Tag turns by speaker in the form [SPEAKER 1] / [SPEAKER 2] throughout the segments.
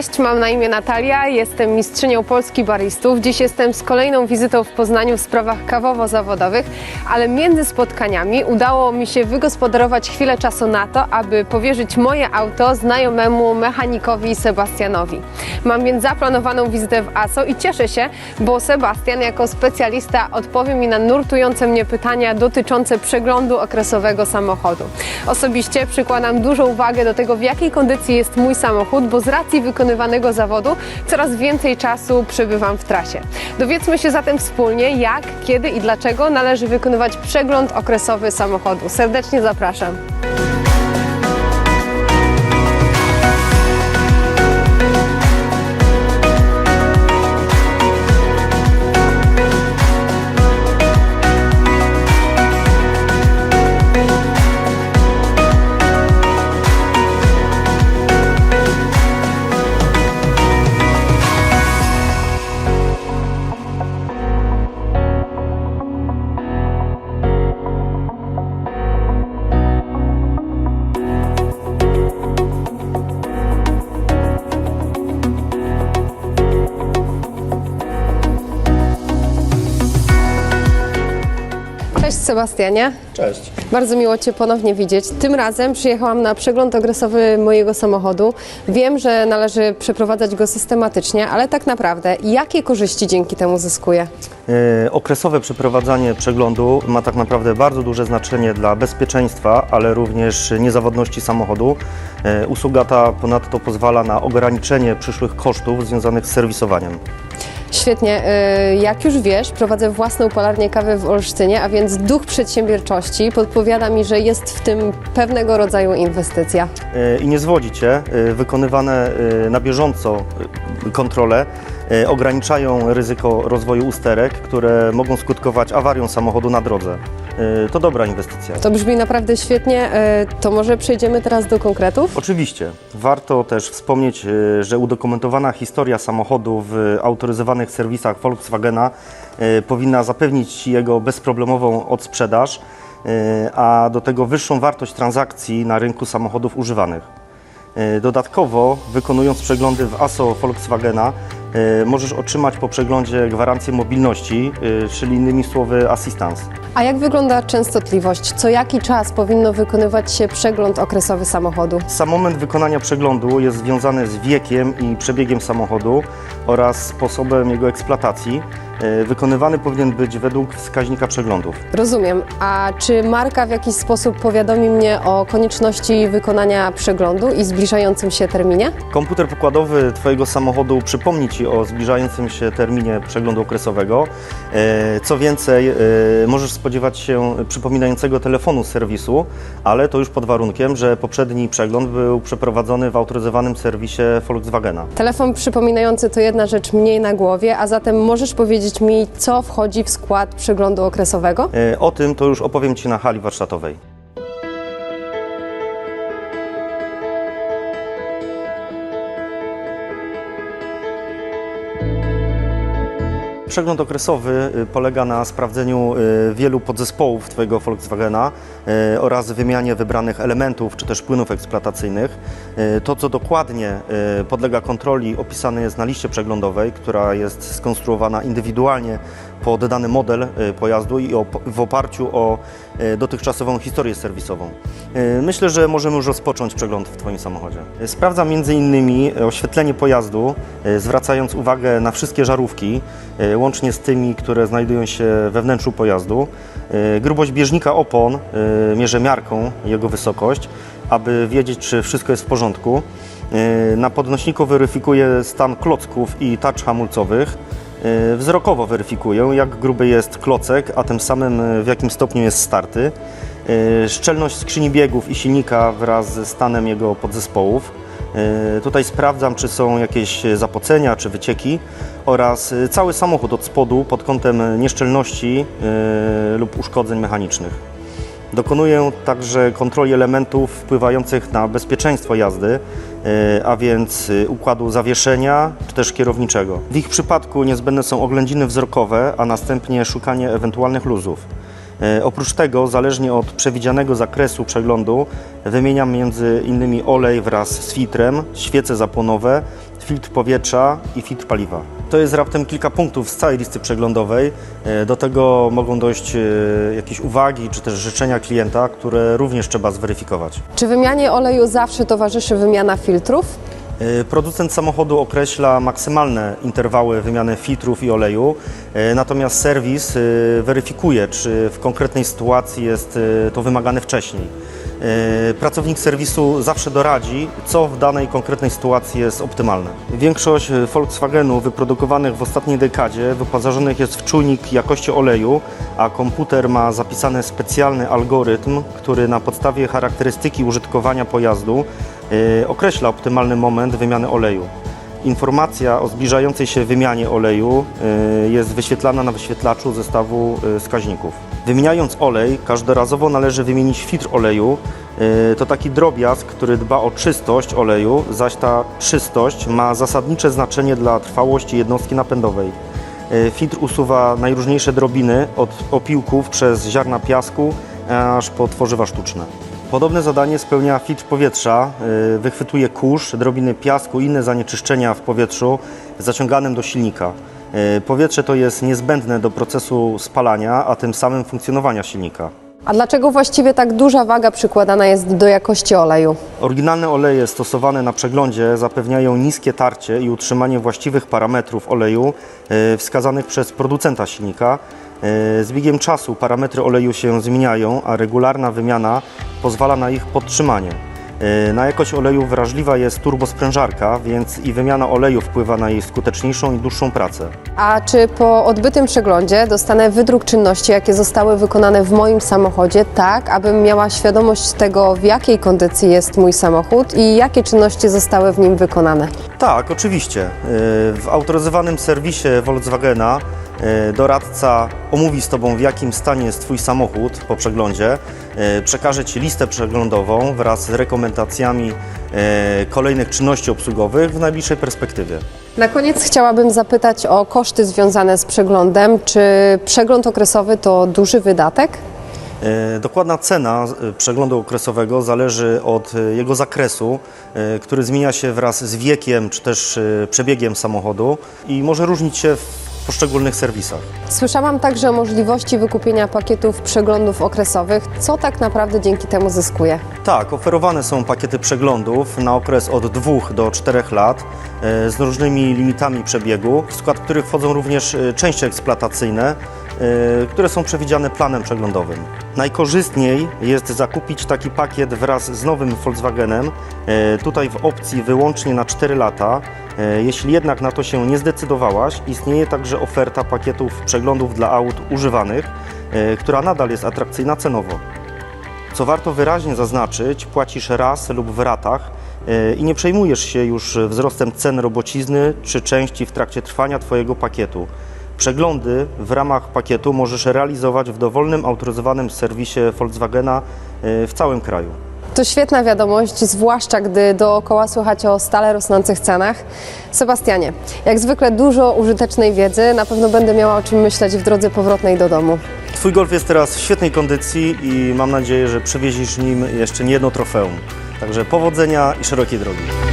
[SPEAKER 1] Cześć, mam na imię Natalia, jestem mistrzynią Polski baristów. Dziś jestem z kolejną wizytą w Poznaniu w sprawach kawowo-zawodowych, ale między spotkaniami udało mi się wygospodarować chwilę czasu na to, aby powierzyć moje auto znajomemu mechanikowi Sebastianowi. Mam więc zaplanowaną wizytę w ASO i cieszę się, bo Sebastian jako specjalista odpowie mi na nurtujące mnie pytania dotyczące przeglądu okresowego samochodu. Osobiście przykładam dużą uwagę do tego, w jakiej kondycji jest mój samochód, bo z racji wykonywanego zawodu coraz więcej czasu przebywam w trasie. Dowiedzmy się zatem wspólnie, jak, kiedy i dlaczego należy wykonywać przegląd okresowy samochodu. Serdecznie zapraszam. Cześć Sebastianie.
[SPEAKER 2] Cześć.
[SPEAKER 1] Bardzo miło Cię ponownie widzieć. Tym razem przyjechałam na przegląd okresowy mojego samochodu. Wiem, że należy przeprowadzać go systematycznie, ale tak naprawdę jakie korzyści dzięki temu zyskuję?
[SPEAKER 2] E, Okresowe przeprowadzanie przeglądu ma tak naprawdę bardzo duże znaczenie dla bezpieczeństwa, ale również niezawodności samochodu. E, Usługa ta ponadto pozwala na ograniczenie przyszłych kosztów związanych z serwisowaniem.
[SPEAKER 1] Świetnie. y, Jak już wiesz, prowadzę własną palarnię kawy w Olsztynie, a więc duch przedsiębiorczości podpowiada mi, że jest w tym pewnego rodzaju inwestycja.
[SPEAKER 2] E, I nie zwodzi Cię, e, wykonywane na bieżąco kontrole ograniczają ryzyko rozwoju usterek, które mogą skutkować awarią samochodu na drodze. E, To dobra inwestycja.
[SPEAKER 1] To brzmi naprawdę świetnie. y, To może przejdziemy teraz do konkretów?
[SPEAKER 2] Oczywiście. Warto też wspomnieć, e, że udokumentowana historia samochodu w autoryzowanych serwisach Volkswagena e, powinna zapewnić jego bezproblemową odsprzedaż, e, a do tego wyższą wartość transakcji na rynku samochodów używanych. E, Dodatkowo, wykonując przeglądy w ASO Volkswagena, e, możesz otrzymać po przeglądzie gwarancję mobilności, e, czyli innymi słowy assistance.
[SPEAKER 1] A jak wygląda częstotliwość? Co jaki czas powinno wykonywać się przegląd okresowy samochodu?
[SPEAKER 2] Sam moment wykonania przeglądu jest związany z wiekiem i przebiegiem samochodu oraz sposobem jego eksploatacji. E, Wykonywany powinien być według wskaźnika przeglądów.
[SPEAKER 1] Rozumiem. A czy marka w jakiś sposób powiadomi mnie o konieczności wykonania przeglądu i zbliżającym się terminie?
[SPEAKER 2] Komputer pokładowy Twojego samochodu przypomni Ci o zbliżającym się terminie przeglądu okresowego. E, Co więcej, e, możesz spodziewać się przypominającego telefonu z serwisu, ale to już pod warunkiem, że poprzedni przegląd był przeprowadzony w autoryzowanym serwisie Volkswagena.
[SPEAKER 1] Telefon przypominający to jedna rzecz mniej na głowie, a zatem możesz powiedzieć mi, co wchodzi w skład przeglądu okresowego?
[SPEAKER 2] E, O tym to już opowiem Ci na hali warsztatowej. Przegląd okresowy y, polega na sprawdzeniu y, wielu podzespołów Twojego Volkswagena y, oraz wymianie wybranych elementów czy też płynów eksploatacyjnych. To, co dokładnie podlega kontroli, opisane jest na liście przeglądowej, która jest skonstruowana indywidualnie pod dany model y, pojazdu i w oparciu o y, dotychczasową historię serwisową. Y, Myślę, że możemy już rozpocząć przegląd w Twoim samochodzie. Sprawdzam m.in. oświetlenie pojazdu, zwracając uwagę na wszystkie żarówki, łącznie z tymi, które znajdują się we wnętrzu pojazdu. Grubość bieżnika opon mierzę miarką jego wysokość, aby wiedzieć, czy wszystko jest w porządku. Na podnośniku weryfikuję stan klocków i tarcz hamulcowych. Y, Wzrokowo weryfikuję, jak gruby jest klocek, a tym samym y, w jakim stopniu jest starty. Y, Szczelność skrzyni biegów i silnika wraz ze stanem jego podzespołów. Tutaj sprawdzam, czy są jakieś zapocenia czy wycieki oraz cały samochód od spodu pod kątem nieszczelności lub uszkodzeń mechanicznych. Dokonuję także kontroli elementów wpływających na bezpieczeństwo jazdy, y, a więc y, układu zawieszenia czy też kierowniczego. W ich przypadku niezbędne są oględziny wzrokowe, a następnie szukanie ewentualnych luzów. E, Oprócz tego, zależnie od przewidzianego zakresu przeglądu, wymieniam między innymi olej wraz z filtrem, świece zapłonowe, filtr powietrza i filtr paliwa. To jest raptem kilka punktów z całej listy przeglądowej. E, Do tego mogą dojść e, jakieś uwagi czy też życzenia klienta, które również trzeba zweryfikować.
[SPEAKER 1] Czy wymianie oleju zawsze towarzyszy wymiana filtrów?
[SPEAKER 2] E, Producent samochodu określa maksymalne interwały wymiany filtrów i oleju, natomiast serwis weryfikuje, czy w konkretnej sytuacji jest to wymagane wcześniej. E, Pracownik serwisu zawsze doradzi, co w danej konkretnej sytuacji jest optymalne. Większość e, Volkswagenów wyprodukowanych w ostatniej dekadzie wyposażonych jest w czujnik jakości oleju, a komputer ma zapisany specjalny algorytm, który na podstawie charakterystyki użytkowania pojazdu e, określa optymalny moment wymiany oleju. Informacja o zbliżającej się wymianie oleju jest wyświetlana na wyświetlaczu zestawu wskaźników. Wymieniając olej, każdorazowo należy wymienić filtr oleju. E, To taki drobiazg, który dba o czystość oleju, zaś ta czystość ma zasadnicze znaczenie dla trwałości jednostki napędowej. E, Filtr usuwa najróżniejsze drobiny od opiłków przez ziarna piasku aż po tworzywa sztuczne. Podobne zadanie spełnia filtr powietrza. Y, Wychwytuje kurz, drobiny piasku i inne zanieczyszczenia w powietrzu zaciąganym do silnika. Y, Powietrze to jest niezbędne do procesu spalania, a tym samym funkcjonowania silnika.
[SPEAKER 1] A dlaczego właściwie tak duża waga przykładana jest do jakości oleju?
[SPEAKER 2] Oryginalne oleje stosowane na przeglądzie zapewniają niskie tarcie i utrzymanie właściwych parametrów oleju y, wskazanych przez producenta silnika. Y, Z biegiem czasu parametry oleju się zmieniają, a regularna wymiana pozwala na ich podtrzymanie. Y, Na jakość oleju wrażliwa jest turbosprężarka, więc i wymiana oleju wpływa na jej skuteczniejszą i dłuższą pracę.
[SPEAKER 1] A czy po odbytym przeglądzie dostanę wydruk czynności, jakie zostały wykonane w moim samochodzie, tak abym miała świadomość tego, w jakiej kondycji jest mój samochód i jakie czynności zostały w nim wykonane?
[SPEAKER 2] Tak, oczywiście. Y, W autoryzowanym serwisie Volkswagena doradca omówi z Tobą, w jakim stanie jest Twój samochód po przeglądzie, y, przekaże Ci listę przeglądową wraz z rekomendacjami y, kolejnych czynności obsługowych w najbliższej perspektywie.
[SPEAKER 1] Na koniec chciałabym zapytać o koszty związane z przeglądem. Czy przegląd okresowy to duży wydatek?
[SPEAKER 2] E, Dokładna cena e, przeglądu okresowego zależy od e, jego zakresu, e, który zmienia się wraz z wiekiem czy też e, przebiegiem samochodu i może różnić się w poszczególnych serwisach.
[SPEAKER 1] Słyszałam także o możliwości wykupienia pakietów przeglądów okresowych. Co tak naprawdę dzięki temu zyskuje?
[SPEAKER 2] Tak, oferowane są pakiety przeglądów na okres od 2 do 4 lat e, z różnymi limitami przebiegu, w skład których wchodzą również e, części eksploatacyjne, które są przewidziane planem przeglądowym. Najkorzystniej jest zakupić taki pakiet wraz z nowym Volkswagenem, e, tutaj w opcji wyłącznie na 4 lata. E, Jeśli jednak na to się nie zdecydowałaś, istnieje także oferta pakietów przeglądów dla aut używanych, która nadal jest atrakcyjna cenowo. Co warto wyraźnie zaznaczyć, płacisz raz lub w ratach i nie przejmujesz się już wzrostem cen robocizny czy części w trakcie trwania Twojego pakietu. Przeglądy w ramach pakietu możesz realizować w dowolnym autoryzowanym serwisie Volkswagena yy, w całym kraju.
[SPEAKER 1] To świetna wiadomość, zwłaszcza gdy dookoła słychać o stale rosnących cenach. Sebastianie, jak zwykle dużo użytecznej wiedzy, na pewno będę miała o czym myśleć w drodze powrotnej do domu.
[SPEAKER 2] Twój Golf jest teraz w świetnej kondycji i mam nadzieję, że przywiezisz nim jeszcze nie jedno trofeum. Także powodzenia i szerokiej drogi.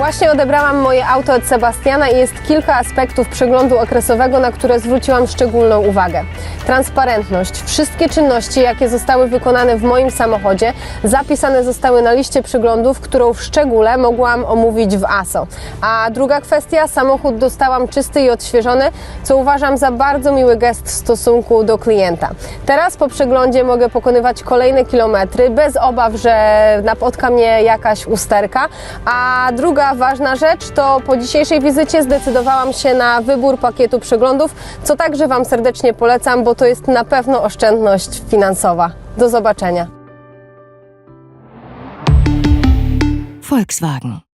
[SPEAKER 1] Właśnie odebrałam moje auto od Sebastiana i jest kilka aspektów przeglądu okresowego, na które zwróciłam szczególną uwagę. Transparentność. Wszystkie czynności, jakie zostały wykonane w moim samochodzie, zapisane zostały na liście przeglądów, którą w szczególe mogłam omówić w ASO. A druga kwestia, samochód dostałam czysty i odświeżony, co uważam za bardzo miły gest w stosunku do klienta. Teraz po przeglądzie mogę pokonywać kolejne kilometry bez obaw, że napotka mnie jakaś usterka. A ważna rzecz to po dzisiejszej wizycie zdecydowałam się na wybór pakietu przeglądów, co także Wam serdecznie polecam, bo to jest na pewno oszczędność finansowa. Do zobaczenia.
[SPEAKER 3] Volkswagen.